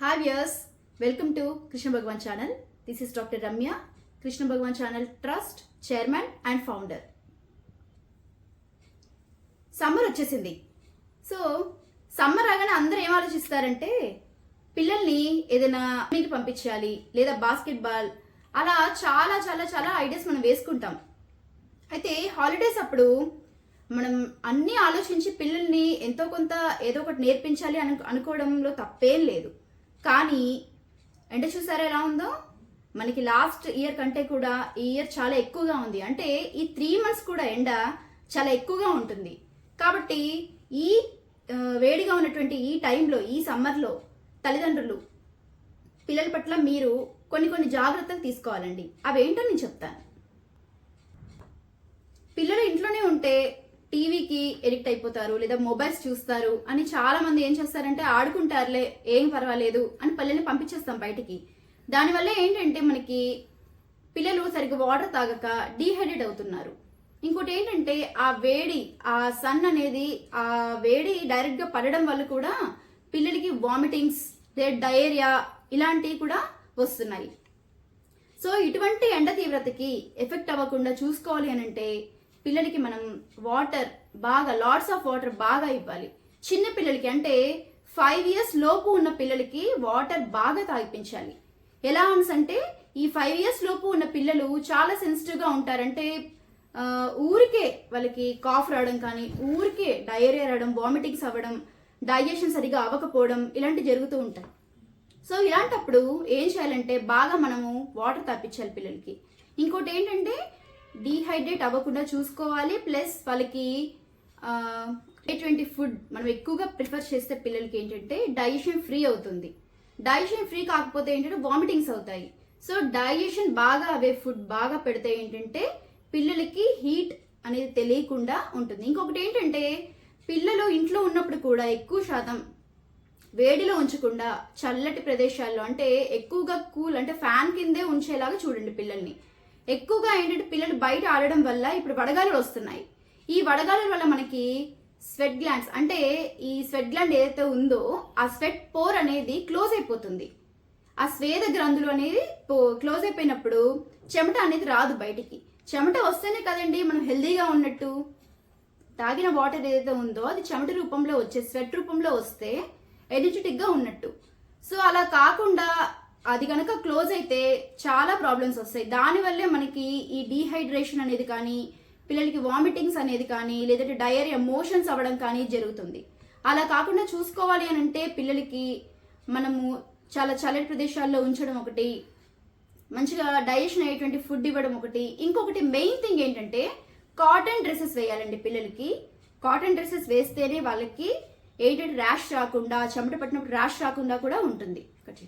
Hi viewers welcome to Krishna Bhagavan channel this is doctor Ramya Krishna Bhagavan channel trust chairman and founder summer వచ్చేసింది. So summer రాగానే అందరూ ఏం ఆలోచిస్తారంటే పిల్లల్ని ఏదైనా మీకు పంపించాలి లేదా బాస్కెట్ బాల్ అలా చాలా చాలా చాలా ఐడియాస్ మనం వేసుకుంటాం. అయితే హాలిడేస్ అప్పుడు మనం అన్నీ ఆలోచించి పిల్లల్ని ఎంతో కొంత ఏదో ఒకటి నేర్పించాలి అను అనుకోవడంలో తప్పేం లేదు. కానీ ఎండ చూసారా ఎలా ఉందో? మనకి లాస్ట్ ఇయర్ కంటే కూడా ఈ ఇయర్ చాలా ఎక్కువగా ఉంది. అంటే ఈ త్రీ మంత్స్ కూడా ఎండ చాలా ఎక్కువగా ఉంటుంది. కాబట్టి ఈ వేడిగా ఉన్నటువంటి ఈ టైంలో ఈ సమ్మర్లో తల్లిదండ్రులు పిల్లల పట్ల మీరు కొన్ని కొన్ని జాగ్రత్తలు తీసుకోవాలండి. అవేంటో నేను చెప్తాను. పిల్లలు ఇంట్లోనే ఉంటే టీవీకి ఎడిక్ట్ అయిపోతారు లేదా మొబైల్స్ చూస్తారు అని చాలా మంది ఏం చేస్తారంటే ఆడుకుంటారులే ఏం పర్వాలేదు అని పిల్లల్ని పంపించేస్తాం బయటికి. దానివల్ల ఏంటంటే మనకి పిల్లలు సరిగ్గా వాటర్ తాగక డీహైడ్రేట్ అవుతున్నారు. ఇంకోటి ఏంటంటే ఆ వేడి ఆ సన్ అనేది ఆ వేడి డైరెక్ట్గా పడడం వల్ల కూడా పిల్లలకి వామిటింగ్స్ డయేరియా ఇలాంటివి కూడా వస్తున్నాయి. సో ఇటువంటి ఎండ తీవ్రతకి ఎఫెక్ట్ అవ్వకుండా చూసుకోవాలి అని అంటే పిల్లలకి మనం వాటర్ బాగా లాట్స్ ఆఫ్ వాటర్ బాగా ఇవ్వాలి. చిన్న పిల్లలకి అంటే ఫైవ్ ఇయర్స్ లోపు ఉన్న పిల్లలకి వాటర్ బాగా తాగిపించాలి. ఎలా అంటే ఈ ఫైవ్ ఇయర్స్ లోపు ఉన్న పిల్లలు చాలా సెన్సిటివ్గా ఉంటారంటే ఊరికే వాళ్ళకి కాఫ్ రావడం కానీ ఊరికే డయేరియా రావడం వామిటింగ్స్ అవ్వడం డైజెషన్ సరిగా అవ్వకపోవడం ఇలాంటివి జరుగుతూ ఉంటాయి. సో ఇలాంటప్పుడు ఏం చేయాలంటే బాగా మనము వాటర్ తప్పించాలి పిల్లలకి. ఇంకోటి ఏంటంటే డీహైడ్రేట్ అవ్వకుండా చూసుకోవాలి. ప్లస్ వాళ్ళకి ఎటువంటి ఫుడ్ మనం ఎక్కువగా ప్రిఫర్ చేస్తే పిల్లలకి ఏంటంటే డైజెషన్ ఫ్రీ అవుతుంది. డైజెషన్ ఫ్రీ కాకపోతే ఏంటంటే వామిటింగ్స్ అవుతాయి. సో డైజెషన్ బాగా అవే ఫుడ్ బాగా పెడితే ఏంటంటే పిల్లలకి హీట్ అనేది తెలియకుండా ఉంటుంది. ఇంకొకటి ఏంటంటే పిల్లలు ఇంట్లో ఉన్నప్పుడు కూడా ఎక్కువ శాతం వేడిలో ఉంచకుండా చల్లటి ప్రదేశాల్లో అంటే ఎక్కువగా కూల్ అంటే ఫ్యాన్ కిందే ఉంచేలాగా చూడండి పిల్లల్ని. ఎక్కువగా ఏంటంటే పిల్లలు బయట ఆడడం వల్ల ఇప్పుడు వడగాలులు వస్తున్నాయి. ఈ వడగాలుల వల్ల మనకి స్వెట్ గ్లాండ్స్ అంటే ఈ స్వెట్ గ్లాండ్ ఏదైతే ఉందో ఆ స్వెట్ పోర్ అనేది క్లోజ్ అయిపోతుంది. ఆ స్వేద గ్రంథులు అనేది క్లోజ్ అయిపోయినప్పుడు చెమట అనేది రాదు బయటికి. చెమట వస్తేనే కదండి మనం హెల్దీగా ఉన్నట్టు. తాగిన వాటర్ ఏదైతే ఉందో అది చెమట రూపంలో వచ్చే స్వెట్ రూపంలో వస్తే ఎనర్జెటిక్గా ఉన్నట్టు. సో అలా కాకుండా అది కనుక క్లోజ్ అయితే చాలా ప్రాబ్లమ్స్ వస్తాయి. దానివల్లే మనకి ఈ డీహైడ్రేషన్ అనేది కానీ పిల్లలకి వామిటింగ్స్ అనేది కానీ లేదంటే డయేరియా మోషన్స్ అవ్వడం కానీ జరుగుతుంది. అలా కాకుండా చూసుకోవాలి అని అంటే పిల్లలకి మనము చాలా చల్లటి ప్రదేశాల్లో ఉంచడం ఒకటి మంచిగా డైజెషన్ అయ్యేటువంటి ఫుడ్ ఇవ్వడం ఒకటి. ఇంకొకటి మెయిన్ థింగ్ ఏంటంటే కాటన్ డ్రెస్సెస్ వేయాలండి పిల్లలకి. కాటన్ డ్రెస్సెస్ వేస్తేనే వాళ్ళకి ఏంటంటే ర్యాష్ రాకుండా చెమట పట్టినప్పుడు ర్యాష్ రాకుండా కూడా ఉంటుంది ఒకటి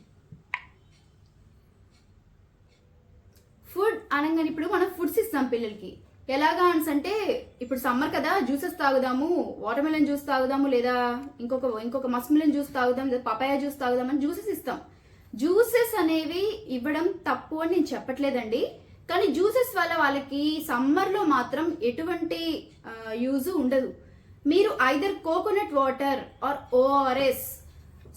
ఫుడ్ అనగానే ఇప్పుడు మనం ఫుడ్స్ ఇస్తాం పిల్లలకి. ఎలాగా అన్స్ అంటే ఇప్పుడు సమ్మర్ కదా జ్యూసెస్ తాగుదాము వాటర్ మెలన్ జ్యూస్ తాగుదాము లేదా ఇంకొక ఇంకొక మస్మిలన్ జ్యూస్ తాగుదాం లేదా పపాయ జ్యూస్ తాగుదాం అని జ్యూసెస్ ఇస్తాం. జ్యూసెస్ అనేవి ఇవ్వడం తప్పు అని నేను చెప్పట్లేదండి. కానీ జ్యూసెస్ వల్ల వాళ్ళకి సమ్మర్లో మాత్రం ఎటువంటి యూజ్ ఉండదు. మీరు either coconut water or ORS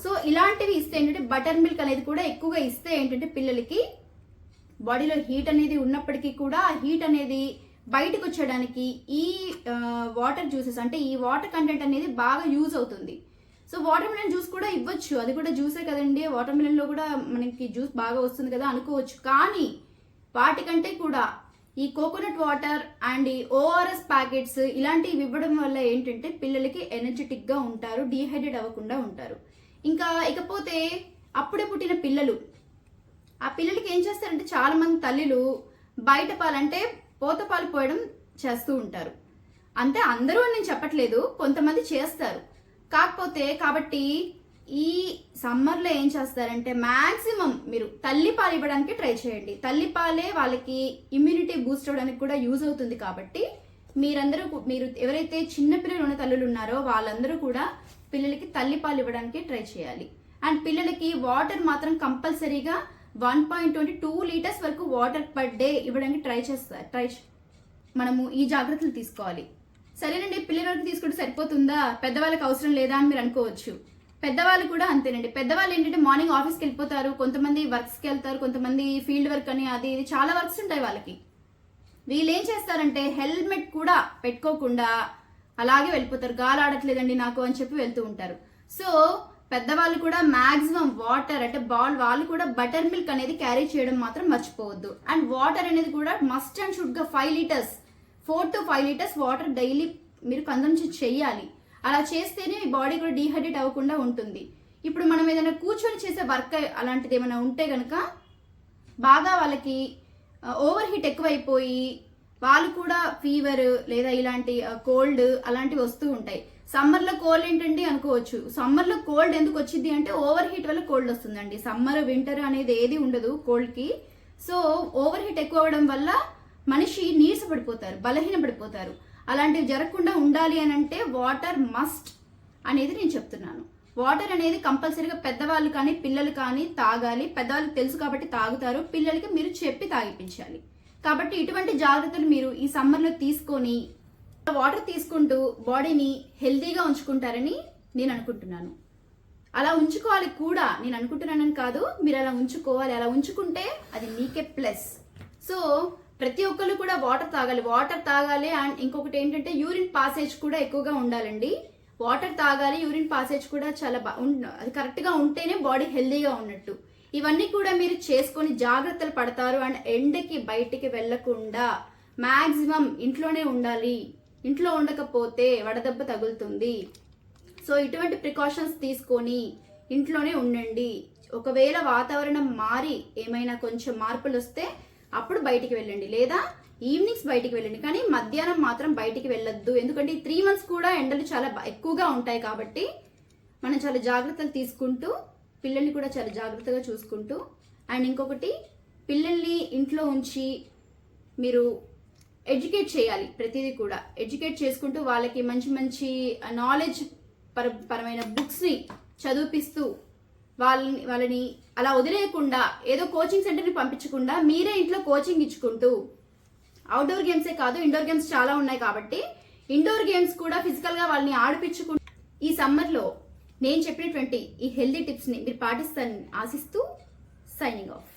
so ఇలాంటివి ఇస్తే ఏంటంటే బటర్ మిల్క్ అనేది కూడా ఎక్కువగా ఇస్తే ఏంటంటే పిల్లలకి బాడీలో హీట్ అనేది ఉన్నప్పటికీ కూడా ఆ హీట్ అనేది బయటకు వచ్చేయడానికి ఈ వాటర్ జ్యూసెస్ అంటే ఈ వాటర్ కంటెంట్ అనేది బాగా యూజ్ అవుతుంది. సో వాటర్ మిలన్ జ్యూస్ కూడా ఇవ్వచ్చు. అది కూడా జ్యూసే కదండి. వాటర్ మిలన్లో కూడా మనకి జ్యూస్ బాగా వస్తుంది కదా అనుకోవచ్చు. కానీ వాటికంటే కూడా ఈ కోకోనట్ వాటర్ అండ్ ఈ ఓఆర్ఎస్ ప్యాకెట్స్ ఇలాంటివి ఇవ్వడం వల్ల ఏంటంటే పిల్లలకి ఎనర్జెటిక్గా ఉంటారు డీహైడ్రేట్ అవ్వకుండా ఉంటారు. ఇంకా ఇకపోతే అప్పుడే పుట్టిన పిల్లలు ఆ పిల్లలకి ఏం చేస్తారంటే చాలా మంది తల్లులు బయట పాలంటే పోత పాలు పోయడం చేస్తూ ఉంటారు. అంటే అందరూ నేను చెప్పట్లేదు కొంతమంది చేస్తారు. కాకపోతే కాబట్టి ఈ సమ్మర్లో ఏం చేస్తారంటే మ్యాక్సిమం మీరు తల్లి పాలు ఇవ్వడానికి ట్రై చేయండి. తల్లిపాలే వాళ్ళకి ఇమ్యూనిటీ బూస్ట్ అవ్వడానికి కూడా యూజ్ అవుతుంది కాబట్టి మీరందరూ మీరు ఎవరైతే చిన్న పిల్లలు ఉన్న తల్లులు ఉన్నారో వాళ్ళందరూ కూడా పిల్లలకి తల్లిపాలు ఇవ్వడానికి ట్రై చేయాలి. అండ్ పిల్లలకి వాటర్ మాత్రం కంపల్సరీగా one point twenty two litres వరకు వాటర్ పర్ డే ఇవ్వడానికి ట్రై చేస్తారు ట్రై మనము ఈ జాగ్రత్తలు తీసుకోవాలి. సరేనండి పిల్లల వరకు తీసుకుంటే సరిపోతుందా? పెద్దవాళ్ళకి అవసరం లేదా అని మీరు అనుకోవచ్చు. పెద్దవాళ్ళు కూడా అంతేనండి. పెద్దవాళ్ళు ఏంటంటే మార్నింగ్ ఆఫీస్కి వెళ్ళిపోతారు కొంతమంది వర్క్స్కి వెళ్తారు కొంతమంది ఫీల్డ్ వర్క్ అని అది ఇది చాలా వర్క్స్ ఉంటాయి వాళ్ళకి. వీళ్ళు ఏం చేస్తారంటే హెల్మెట్ కూడా పెట్టుకోకుండా అలాగే వెళ్ళిపోతారు. గాలి ఆడట్లేదండి నాకు అని చెప్పి వెళ్తూ ఉంటారు. సో పెద్దవాళ్ళు కూడా మ్యాక్సిమం వాటర్ అంటే బాల్ వాళ్ళు కూడా బటర్ మిల్క్ అనేది క్యారీ చేయడం మాత్రం మర్చిపోవద్దు. అండ్ వాటర్ అనేది కూడా must and షుడ్గా five litres four to five litres water daily మీరు కన్సంప్షన్ చేయాలి. అలా చేస్తేనే మీ బాడీ కూడా డీహైడ్రేట్ అవ్వకుండా ఉంటుంది. ఇప్పుడు మనం ఏదైనా కూర్చొని చేసే వర్క్ అలాంటిది ఏమైనా ఉంటే కనుక బాగా వాళ్ళకి ఓవర్ హీట్ ఎక్కువైపోయి వాళ్ళు కూడా ఫీవర్ లేదా ఇలాంటి కోల్డ్ అలాంటివి వస్తూ ఉంటాయి. సమ్మర్లో కోల్డ్ ఏంటండి అనుకోవచ్చు. సమ్మర్లో కోల్డ్ ఎందుకు వచ్చింది అంటే ఓవర్ హీట్ వల్ల కోల్డ్ వస్తుందండి. సమ్మర్ వింటర్ అనేది ఏది ఉండదు కోల్డ్కి సో ఓవర్ హీట్ ఎక్కువ అవ్వడం వల్ల మనిషి నీరస పడిపోతారు బలహీన పడిపోతారు. అలాంటివి జరగకుండా ఉండాలి అని అంటే వాటర్ మస్ట్ అనేది నేను చెప్తున్నాను. వాటర్ అనేది కంపల్సరీగా పెద్దవాళ్ళు కానీ పిల్లలు కానీ తాగాలి. పెద్దవాళ్ళకి తెలుసు కాబట్టి తాగుతారు. పిల్లలకి మీరు చెప్పి తాగిపించాలి. కాబట్టి ఇటువంటి జాగ్రత్తలు మీరు ఈ సమ్మర్లో తీసుకొని వాటర్ తీసుకుంటూ బాడీని హెల్తీగా ఉంచుకుంటారని నేను అనుకుంటున్నాను. అలా ఉంచుకోవాలి కూడా నేను అనుకుంటున్నానని కాదు మీరు అలా ఉంచుకోవాలి అలా ఉంచుకుంటే అది మీకే ప్లస్. సో ప్రతి ఒక్కరు కూడా వాటర్ తాగాలి వాటర్ తాగాలి అండ్ ఇంకొకటి ఏంటంటే యూరిన్ పాసేజ్ కూడా ఎక్కువగా ఉండాలండి. వాటర్ తాగాలి యూరిన్ పాసేజ్ కూడా చాలా బా అది కరెక్ట్గా ఉంటేనే బాడీ హెల్దీగా ఉన్నట్టు. ఇవన్నీ కూడా మీరు చేసుకొని జాగ్రత్తలు పడతారు అండ్ ఎండకి బయటికి వెళ్ళకుండా మ్యాక్సిమం ఇంట్లోనే ఉండాలి. ఇంట్లో ఉండకపోతే వడదెబ్బ తగులుతుంది. సో ఇటువంటి ప్రికాషన్స్ తీసుకొని ఇంట్లోనే ఉండండి. ఒకవేళ వాతావరణం మారి ఏమైనా కొంచెం మార్పులు వస్తే అప్పుడు బయటికి వెళ్ళండి. లేదా ఈవినింగ్స్ బయటికి వెళ్ళండి. కానీ మధ్యాహ్నం మాత్రం బయటికి వెళ్ళొద్దు. ఎందుకంటే ఈ త్రీ మంత్స్ కూడా ఎండలు చాలా ఎక్కువగా ఉంటాయి కాబట్టి మనం చాలా జాగ్రత్తలు తీసుకుంటూ పిల్లల్ని కూడా చాలా జాగ్రత్తగా చూసుకుంటూ అండ్ ఇంకొకటి పిల్లల్ని ఇంట్లో ఉంచి మీరు ఎడ్యుకేట్ చేయాలి ప్రతిదీ కూడా. ఎడ్యుకేట్ చేసుకుంటూ వాళ్ళకి మంచి మంచి నాలెడ్జ్ పర పరమైన బుక్స్ని చదివిపిస్తూ వాళ్ళని వాళ్ళని అలా వదిలేయకుండా ఏదో కోచింగ్ సెంటర్ని పంపించకుండా మీరే ఇంట్లో కోచింగ్ ఇచ్చుకుంటూ అవుట్డోర్ గేమ్సే కాదు ఇండోర్ గేమ్స్ చాలా ఉన్నాయి కాబట్టి ఇండోర్ గేమ్స్ కూడా ఫిజికల్గా వాళ్ళని ఆడిపించుకుంటూ ఈ సమ్మర్లో నేను చెప్పినటువంటి ఈ హెల్దీ టిప్స్ని మీరు పాటిస్తారని ఆశిస్తూ సైనింగ్ ఆఫ్.